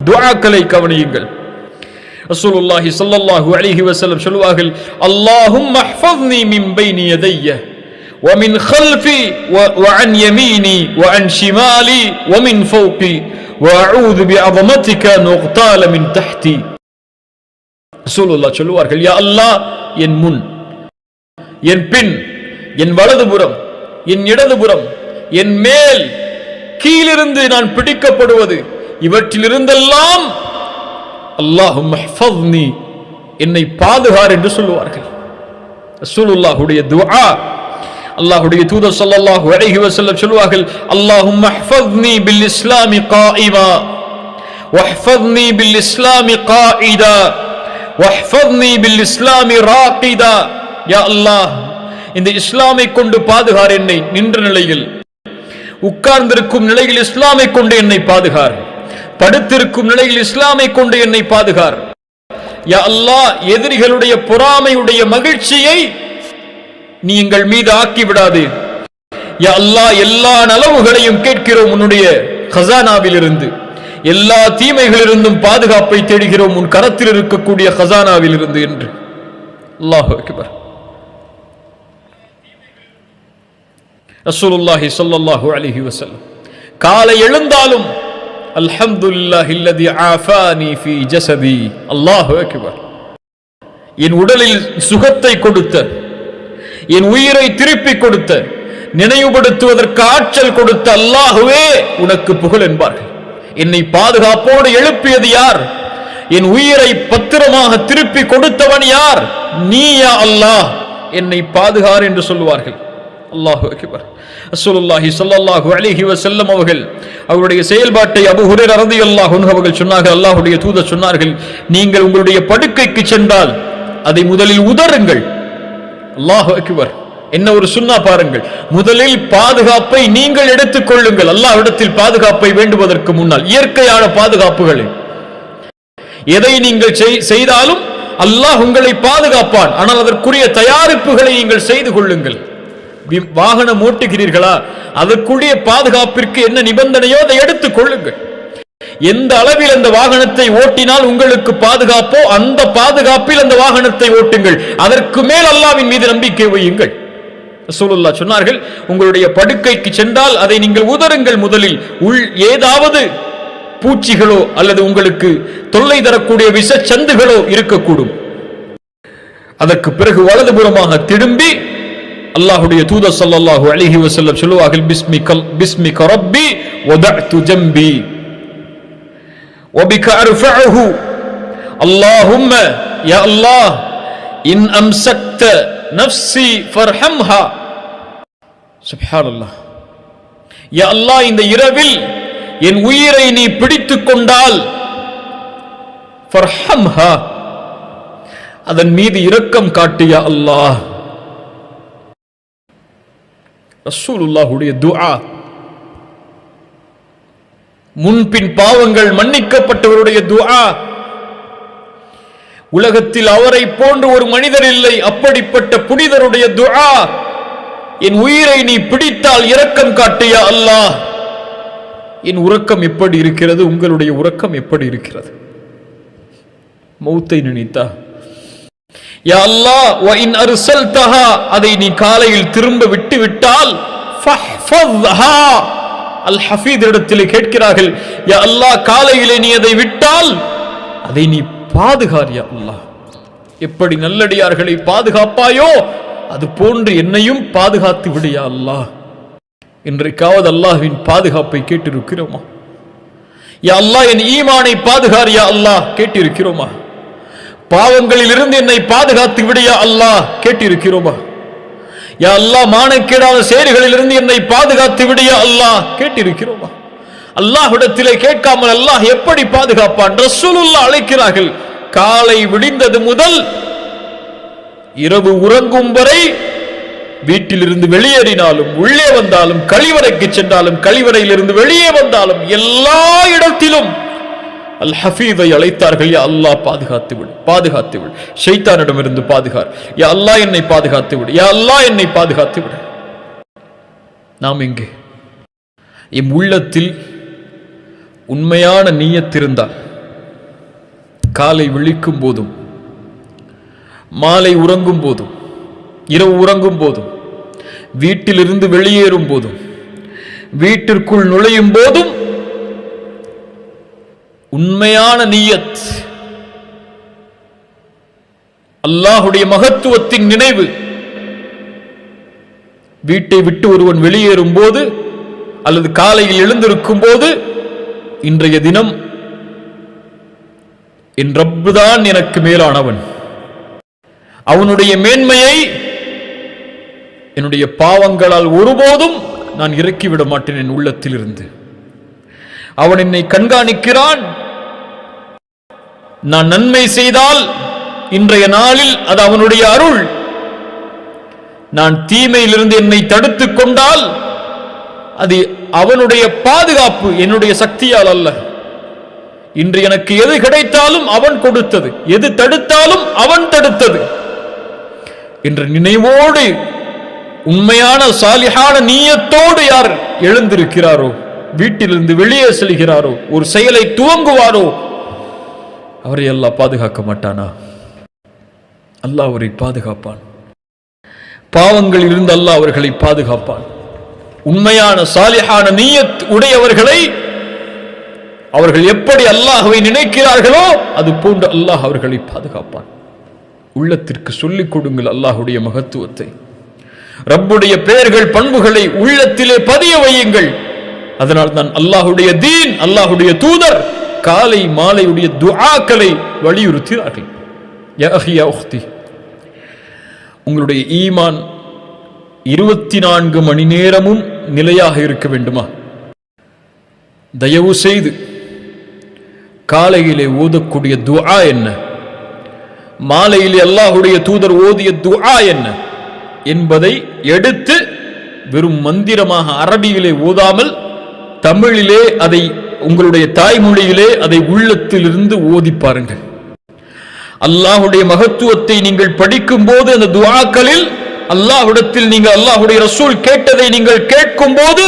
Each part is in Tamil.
துவாக்களை கவனியுங்கள். ரசூலுல்லாஹி ஸல்லல்லாஹு அலைஹி வஸல்லம் சொல்வார்கள் அல்லாஹும் மஹ்ஃபஸ்னி மின் பைனி யதைய ومن خلفي وعن يميني وعن شمالي ومن فوقي وأعوذ بعظمتك أن أغتال من تحتي رسول الله சொல்லுவார்கள் யா அல்லாஹ் என் முன் என் பின் என் வலதுபுறம் என் இடதுபுறம் என் மேல் கீழிருந்து நான் பிடிக்கப்படுவது இவற்றிலிருந்தெல்லாம் அல்லாஹும் என்னை பாதுகார் என்று சொல்லுவார்கள். ரசூலுல்லாஹுடைய துஆ அல்லாஹுடைய தூதர் ஸல்லல்லாஹு அலைஹி வஸல்லம் சொல்வார்கள் அல்லாஹும் ஹஃபzni பில் இஸ்லாமி காயிமா வஹ்ஃபzni பில் இஸ்லாமி காயிதா வஹ்ஃபzni பில் இஸ்லாமி ராகிதா யா அல்லாஹ் இந்த இஸ்லாமை கொண்டு பாதுகார் என்னை நின்ற நிலையில் உட்கார்ந்திருக்கும் நிலையில் இஸ்லாமை கொண்டு என்னை பாதுகார். படுத்திருக்கும் நிலையில் இஸ்லாமை கொண்டு என்னை பாதுகார். யா அல்லாஹ் எதிரிகளுடைய பொறாமையுடைய மகிழ்ச்சியை நீ எங்கள் மீது ஆக்கி விடாது. யா அல்லாஹ் எல்லா நலவுகளையும் கேட்கிறோம் உன்னுடைய ஹசானாவிலிருந்து எல்லா தீமைகளிலிருந்தும் பாதுகாப்பை தேடுகிறோம் உன் கரத்தில் இருக்கக்கூடிய ஹசானாவிலிருந்து என்று. அல்லாஹு அக்பர். ரசூலுல்லாஹி ஸல்லல்லாஹு அலைஹி காலை எழுந்தாலும் அல்ஹம்துல்லாஹில்லதி ஆஃபானி ஃபி ஜசதி. அல்லாஹு அக்பர். என் உடலில் சுகத்தை கொடுத்த என் உயிரை திருப்பிக் கொடுத்த நினைவுபடுத்துவதற்கு ஆற்றல் கொடுத்த அல்லாஹுவே உனக்கு புகழ் என்பார்கள். என்னை பாதுகாப்போடு எழுப்பியது யார்? என் உயிரை பத்திரமாக திருப்பி கொடுத்தவன் யார்? நீயா அல்லாஹ். என்னை பாதுகார் என்று சொல்லுவார்கள். அல்லாஹு அக்பர். அசுலுல்லாஹி சல்லாஹு அலிஹி வசல்லம் அவர்கள் அவருடைய செயல்பாட்டை அபூ அறந்து அல்லாஹ் அவர்கள் சொன்னார்கள் அல்லாஹுடைய தூதர் சொன்னார்கள் நீங்கள் உங்களுடைய படுக்கைக்கு சென்றால் அதை முதலில் உதறுங்கள். அல்லாஹு அக்பர். என்ன ஒரு சுன்னா பாருங்கள். முதலில் பாதுகாப்பை நீங்கள் எடுத்துக் கொள்ளுங்கள். அல்லாஹ்விடத்தில் பாதுகாப்பை வேண்டுவதற்கு முன்னால் இயற்கையான பாதுகாப்புகளை. எதை நீங்கள் செய்- செய்தாலும் அல்லாஹ் உங்களை பாதுகாப்பான். ஆனால் அதற்குரிய தயாரிப்புகளை நீங்கள் செய்து கொள்ளுங்கள். வாகனம் ஓட்டுகிறீர்களா? அதற்குரிய பாதுகாப்பிற்கு என்ன நிபந்தனையோ அதை எடுத்துக் கொள்ளுங்கள். எந்த அளவில் அந்த வாகனத்தை ஓட்டினால் உங்களுக்கு பாதுகாப்போ அந்த பாதுகாப்பில் அந்த வாகனத்தை ஓட்டுங்கள். அதற்கு மேல் அல்லாவின் மீது நம்பிக்கை வையுங்கள். ரசூலுல்லாஹ் சொன்னார்கள் உங்களுடைய படுக்கைக்கு சென்றால் அதை நீங்கள் உதறுங்கள் முதலில். உள் ஏதாவது பூச்சிகளோ அல்லது உங்களுக்கு தொல்லை தரக்கூடிய விஷச்சந்துகளோ இருக்கக்கூடும். அதற்கு பிறகு வலதுபுறமாக திரும்பி அல்லாஹ்வுடைய தூதர் ஸல்லல்லாஹு அலைஹி வஸல்லம் சொல்லுவார்கள் பிஸ்மிகல் பிஸ்மிக ரப்பி வதஅது ஜம்பி وبك أرفعه اللهم يا الله إن أمسكت نفسي فارحمها سبحان الله يا الله இந்த இரவில் என் உயிரை நீ பிடித்துக் கொண்டால் ஃபர்ஹம்ஹா அதன் மீது இரக்கம் காட்டிய அல்லாஹ் ரசூலுல்லாஹுடைய துஆ. முன்பின் பாவங்கள் மன்னிக்கப்பட்டவருடைய துஆ. உலகத்தில் அவரை போன்று ஒரு மனிதர் இல்லை அப்படிப்பட்ட புனிதருடைய துஆ. என் உயிரை நீ பிடித்தால் இரக்கம் காட்டிய அல்லாஹ்? என் உறக்கம் எப்படி இருக்கிறது? உங்களுடைய உறக்கம் எப்படி இருக்கிறது? மௌத்தை நினைத்தா யா அல்லாஹ் வ இன் அர்சல்தஹா அதை நீ காலையில் திரும்ப விட்டு விட்டால் அல் ஹஃபீத் இடத்திலே கேட்கிறார்கள் யா அல்லாஹ் காலையிலே நீ அதை விட்டால் அதை நீ பாதுகார் யா அல்லாஹ். எப்படி நல்லடியார்களை பாதுகாப்பாயோ அது போன்று என்னையும் பாதுகாத்து விடியா அல்லாஹ். இன்றைக்காவது அல்லாஹ்வின் பாதுகாப்பை கேட்டிருக்கிறோமா? யா அல்லாஹ் என் ஈமானை பாதுகார் யா அல்லாஹ் கேட்டிருக்கிறோமா? பாவங்களில் இருந்து என்னை பாதுகாத்து விடியா அல்லாஹ். கேட்டிருக்கிறோமா? யா அல்லா மானக்கேடான செயல்களில் இருந்து என்னை பாதுகாத்து விடியா அல்லாஹ். கேட்டிருக்கிறோமா? அல்லாஹ்விடத்திலே கேட்காமல் அல்லாஹ் எப்படி பாதுகாப்பான்? ரசூலுல்லா அழைக்கிறார்கள் காலை விடிந்தது முதல் இரவு உறங்கும் வரை வீட்டிலிருந்து வெளியேறினாலும் உள்ளே வந்தாலும் கழிவறைக்கு சென்றாலும் கழிவறையிலிருந்து வெளியே வந்தாலும் எல்லா இடத்திலும் அல் ஹஃபீதை அழைத்தார்கள். யா அல்லாஹ் பாதுகாத்து விடு. பாதுகாத்து விடு. ஷைத்தானிடமிருந்து பாதுகார். யா அல்லாஹ் என்னை பாதுகாத்து விடு. யா அல்லாஹ் என்னை பாதுகாத்து விடு. நாம் எங்கே? எம் உள்ளத்தில் உண்மையான நீயத்திருந்தால் காலை விழிக்கும் போதும் மாலை உறங்கும் போதும் இரவு உறங்கும் போதும் வீட்டிலிருந்து வெளியேறும் போதும் வீட்டிற்குள் நுழையும் போதும் உண்மையான நீயத். அல்லாஹுடைய மகத்துவத்தின் நினைவு. வீட்டை விட்டு ஒருவன் வெளியேறும் போது அல்லது காலையில் எழுந்திருக்கும் போது இன்றைய தினம் என் ரப்புதான் எனக்கு மேலானவன். அவனுடைய மேன்மையை என்னுடைய பாவங்களால் ஒருபோதும் நான் இறக்கிவிட மாட்டேன் என் உள்ளத்தில் இருந்து அவன் என்னை கண்காணிக்கிறான் நான் நன்மை செய்தால் இன்றைய நாளில் அது அவனுடைய அருள். நான் தீமையிலிருந்து என்னை தடுத்துக் கொண்டால் அது அவனுடைய பாதுகாப்பு என்னுடைய சக்தியால் அல்ல. இன்று எனக்கு எது கிடைத்தாலும் அவன் கொடுத்தது எது தடுத்தாலும் அவன் தடுத்தது. என்ற நினைவோடு உண்மையான சாலிஹான நீயத்தோடு யார் எழுந்திருக்கிறாரோ வீட்டிலிருந்து வெளியே செல்கிறாரோ ஒரு செயலை துவங்குவாரோ அவரை அல்லாஹ் பாதுகாக்க மாட்டானா? அல்லாஹ் அவரை பாதுகாப்பான். பாவங்களில் இருந்து அல்லாஹ் அவர்களை பாதுகாப்பான். உண்மையான சாலிஹான நீயத் உடையவர்களை அவர்கள் எப்படி அல்லாஹ்வை நினைக்கிறார்களோ அது போன்று அல்லாஹ் அவர்களை பாதுகாப்பான். உள்ளத்திற்கு சொல்லிக் கொடுங்கள் அல்லாஹுடைய மகத்துவத்தை. ரப்புடைய பெயர்கள் பண்புகளை உள்ளத்திலே பதிய வையுங்கள். அதனால் தான் அல்லாஹுடைய தீன் அல்லாஹுடைய தூதர் காலை மாலையுடைய துஆக்களை வலியுறுத்தினார்கள். யா அஹி உங்களுடைய ஈமான் இருபத்தி நான்கு மணி நேரமும் நிலையாக இருக்க வேண்டுமா? தயவு செய்து காலையிலே ஓதக்கூடிய துஆ என்ன? மாலையிலே அல்லாஹுடைய தூதர் ஓதிய துஆ என்ன? என்பதை எடுத்து வெறும் மந்திரமாக அரபியிலே ஓதாமல் தமிழிலே அதை உங்களுடைய தாய்மொழியிலே அதை உள்ளத்திலிருந்து ஓதி பாருங்கள். அல்லாஹுடைய மகத்துவத்தை நீங்கள் படிக்கும் போது அந்த துவாக்களில் அல்லாஹுடத்தில் நீங்கள் அல்லாஹுடைய ரசூல் கேட்டதை நீங்கள் கேட்கும் போது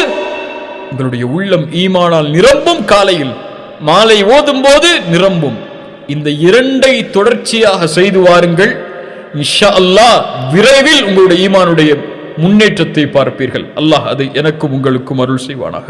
உங்களுடைய உள்ளம் ஈமானால் நிரம்பும் காலையில் மாலை ஓதும் போது நிரம்பும். இந்த இரண்டை தொடர்ச்சியாக செய்து வாருங்கள். இன்ஷா அல்லாஹ் விரைவில் உங்களுடைய ஈமானுடைய முன்னேற்றத்தை பார்ப்பீர்கள். அல்லாஹ் அதை எனக்கும் உங்களுக்கும் அருள் செய்வானாக.